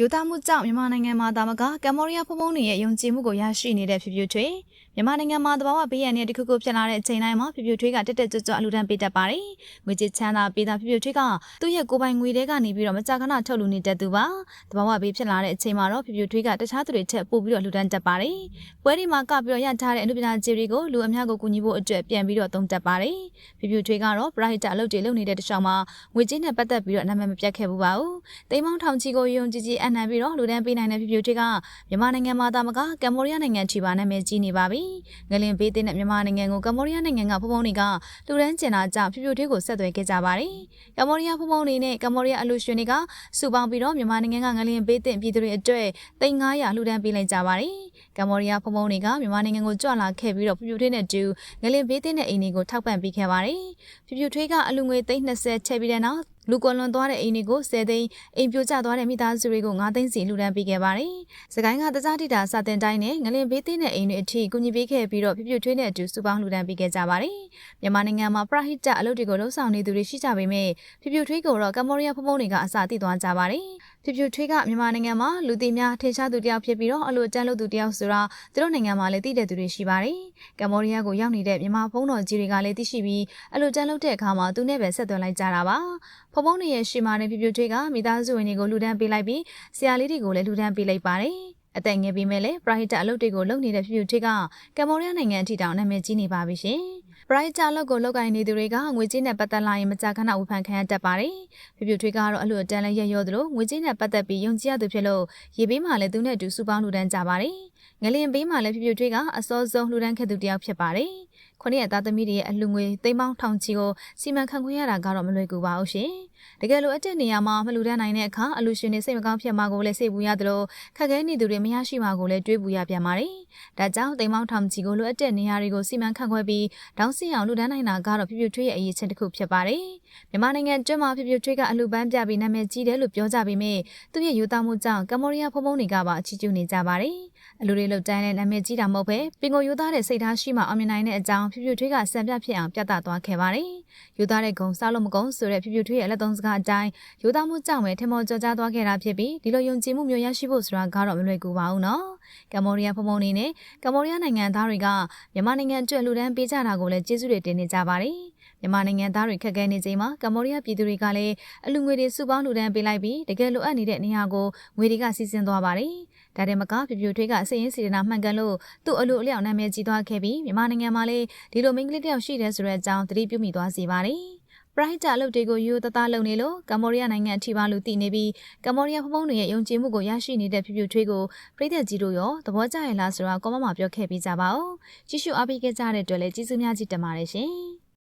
ယူသားမှုကြောင့်မြန်မာနိုင်ငံမှာတာမကကမ္ဘောဒီးယားဖုံဖုံတွေရဲ့ယုံကြည်မှုကိုရရှိနေတဲ့ဖြစ်ဖြစ်ထွေမြန်မာနိုင်ငံမှာတဘာဝဘေးရန်တွေတခုခုဖြစ်လာတဲ့အချိန်တိုင်းမှာဖြစ်ဖြစ်ထွေကတက်တက်ကြွကြွအလူတန်းပေးတတ်ပါတယ်။ငွေကြေးချမ်းသာပေးတာဖြစ်ဖြစ်ထွေကသူ့ရဲ့ကိုယ်ပိုင်ငွေတွေကနေပြီးတော့မကြာခဏထုတ်လူနေတတ်သူပါ။တဘာဝဘေးဖြစ်လာတဲ့အချိန်မှာတော့ဖြစ်ဖြစ်ထွေကတခြားသူတွေထက်ပိုပြီးတော့လူတန်းတတ်ပါတယ်။ပွဲဒီမှာကပြီးတော့ရထားတဲ့အနုပညာကျေတွေကိုလူအများကိုကူညီဖို့အတွက်ပြန်ပြီးတော့သုံးတတ်ပါတယ်။ဖြစ်ဖြစ်ထွေကတော့ပရိုက်တာအလုပ်တွေလုပ်နေတဲ့တခြားမှာငွေကြေးနဲ့ပတ်သက်ပြီးတော့နာမည်မပြတ်ခဲ့ဘူးပါဘူး။တိမ်မောင်းထောင်ချီကိုယုံကြည်ကြည်အနံပြီးတော့လူတန်းပေးနိုင်တဲ့ဖြစ်ဖြစ်ထွေကမြန်မာနိုင်ငံမှာတာမကကမ္ဘောဒီးယားနိုင်ငံချီပါနာမည်ကြီးနေပါပြီ။ငလင်ဘေးတဲ့မြန်မာနိုင်ငံကိုကမ္ဘောဒီးယားနိုင်ငံကဖုံဖုံတွေကလူတန်းကျင်တာကြောင့်ဖြူဖြူထွေးကိုဆက်သွယ်ခဲ့ကြပါတယ်။ကမ္ဘောဒီးယားဖုံဖုံတွေနဲ့ကမ္ဘောဒီးယားအလူရှင်တွေကစုပေါင်းပြီးတော့မြန်မာနိုင်ငံကငလင်ဘေးတဲ့ပြည်သူတွေအတွက်သိန်း900လှူဒန်းပေးလိုက်ကြပါတယ်။ကမ္ဘောဒီးယားဖုံဖုံတွေကမြန်မာနိုင်ငံကိုကြွလာခဲ့ပြီးတော့ဖြူဖြူထွေးနဲ့တူငလင်ဘေးတဲ့အိမ်တွေကိုထောက်ပံ့ပေးခဲ့ပါတယ်။ဖြူဖြူထွေးကအလူငွေသိန်း20ချက်ပြီးတဲ့နောက် လူကွန်လွန်သွားတဲ့အိမ်တွေကို10သိန်းအိမ်ပြိုကျသွားတဲ့မိသားစုတွေကို9သိန်းစီလှူဒန်းပေးခဲ့ပါတယ်။စကိုင်းကတကြားတိတာစာတင်တိုင်းနဲ့ငလင်ဘေးသိတဲ့အိမ်တွေအထိကူညီပေးခဲ့ပြီးတော့ပြပြထွေးနဲ့အတူစုပေါင်းလှူဒန်းပေးခဲ့ကြပါတယ်။မြန်မာနိုင်ငံမှာပရဟိတအလုပ်တွေကိုလှုပ်ဆောင်နေသူတွေရှိကြပေမဲ့ပြပြထွေးကိုတော့ကမ္ဘောဒီးယားဖုံဖုံတွေကအစာသိသွားကြပါတယ်။ပြပြထွေးကမြန်မာနိုင်ငံမှာလူသိများထင်ရှားသူတယောက်ဖြစ်ပြီးတော့အလိုတန်းလို့သူတယောက်ဆိုတော့သူတို့နိုင်ငံမှာလည်းသိတဲ့သူတွေရှိပါတယ်။ကမ္ဘောဒီးယားကိုရောက်နေတဲ့မြန်မာဖုံတော်ကြီးတွေကလည်းသိရှိပြီးအလိုတန်းလို့တဲ့အခါမှာသူနဲ့ပဲဆက်သွယ်လိုက်ကြတာပါ။ဖုံဖုံတွေရဲ့ရှိမာတဲ့ပြပြထွေးကမိသားစုဝင်တွေကိုလှူဒန်းပေးလိုက်ပြီးဆရာလေးတွေကိုလည်းလှူဒန်းပေးလိုက်ပါတယ်။အသက်ငယ်ပြီးမဲ့လေပရိုဟိတအလုပ်တွေကိုလုပ်နေတဲ့ဖြူဖြူထိကကမ္ဘောဒီးယားနိုင်ငံအထိတောင်နာမည်ကြီးနေပါပြီရှင်။ပရိုဟိတအလုပ်ကိုလုပ်ကိုင်နေသူတွေကငွေကြေးနဲ့ပတ်သက်လာရင်မကြာခဏဝေဖန်ခံရတတ်ပါတယ်။ဖြူဖြူထိကတော့အလို့အတန်းလဲရရောသလိုငွေကြေးနဲ့ပတ်သက်ပြီးယုံကြည်ရသူဖြစ်လို့ရေပေးမှလည်းသူနဲ့အတူစုပေါင်းလူတန်းကြပါတယ်။ငလင်ပေးမှလည်းဖြူဖြူထိကအစောဆုံးလူတန်းခဲ့သူတယောက်ဖြစ်ပါတယ်။ ခုနှစ်ရဲ့သားသမီးတွေရဲ့အလှငွေသိမ်းပေါင်းထောင်ချီကိုစီမံခန့်ခွဲရတာကတော့မလွယ်ကူပါဘူးရှင်။တကယ်လို့အတက်နေရမှာမလူတန်းနိုင်တဲ့အခါအလူရှင်တွေစိတ်မကောင်းဖြစ်မှာကိုလည်းစိတ်ပူရသလိုခက်ခဲနေသူတွေမရရှိမှာကိုလည်းတွေးပူရပြန်ပါတယ်။ဒါကြောင့်သိမ်းပေါင်းထောင်ချီကိုလိုအပ်တဲ့နေရာတွေကိုစီမံခန့်ခွဲပြီးတောင်းစီအောင်လူတန်းနိုင်တာကတော့ဖြပြထွေးရဲ့အရေးချင်းတစ်ခုဖြစ်ပါတယ်။မြန်မာနိုင်ငံကျွန်းမှာဖြပြထွေးကအလူပန်းပြပြီးနာမည်ကြီးတယ်လို့ပြောကြပေမဲ့သူ့ရဲ့ယူသားမှုကြောင့်ကမ္ဘောဒီးယားဖုံဖုံတွေကပါအချီးကျူးနေကြပါတယ်။အလူတွေလုတ်တန်းတဲ့နာမည်ကြီးတာမဟုတ်ပဲပင်ကိုယူသားတဲ့စိတ်ထားရှိမှအောင်မြင်နိုင်တဲ့အကြောင်းဖြပြထွေးကစံပြဖြစ်အောင်ပြသသွားခဲ့ပါတယ်။ယူသားတဲ့ဂုံစားလို့မကုန်းဆိုတဲ့ဖြပြထွေးရဲ့လက်သုံးစကားအတိုင်းယူသားမှုကြောင့်ပဲထင်မောကြော်ကြားသွားခဲ့တာဖြစ်ပြီးဒီလိုယုံကြည်မှုမျိုးရရှိဖို့ဆိုတာကတော့မလွယ်ကူပါဘူးနော်။ကမ္ဘောဒီးယားဖုံဖုံနေနဲ့ကမ္ဘောဒီးယားနိုင်ငံသားတွေကမြန်မာနိုင်ငံအတွက်လှူဒန်းပေးကြတာကိုလည်းကျေးဇူးတွေတင်နေကြပါတယ်။ မြန်မာနိုင်ငံသားတွေခက်ခဲနေချိန်မှာကမ္ဘောဒီးယားပြည်သူတွေကလည်းအလူငွေတွေစုပေါင်းလှူဒန်းပေးလိုက်ပြီးတကယ်လိုအပ်နေတဲ့နေရာကိုငွေတွေကစီစဉ်သွားပါတယ်။ဒါတဲ့မကပြပြထွေးကစည်ရင်းစီဒနာမှန်ကန်လို့သူ့အလူအလျောက်နာမည်ကြီးသွားခဲ့ပြီးမြန်မာနိုင်ငံမှာလည်းဒီလိုမိန်းကလေးတယောက်ရှိတယ်ဆိုတဲ့အကြောင်းသတိပြုမိသွားစေပါတယ်။ပရိုက်တာအလုပ်တွေကိုရိုးသားသားလုပ်နေလို့ကမ္ဘောဒီးယားနိုင်ငံအထိပါလို့တည်နေပြီးကမ္ဘောဒီးယားဖုံဖုံတွေရဲ့ယုံကြည်မှုကိုရရှိနေတဲ့ဖြူဖြူထွေးကိုပြည်သက်ကြီးတို့ရောသဘောကျရလားဆိုတာကောမမပြောခဲ့ပြီးကြပါဦးကြည့်ရှုအားပေးခဲ့ကြတဲ့အတွက်လည်းကျေးဇူးများကြီးတင်ပါတယ်ရှင်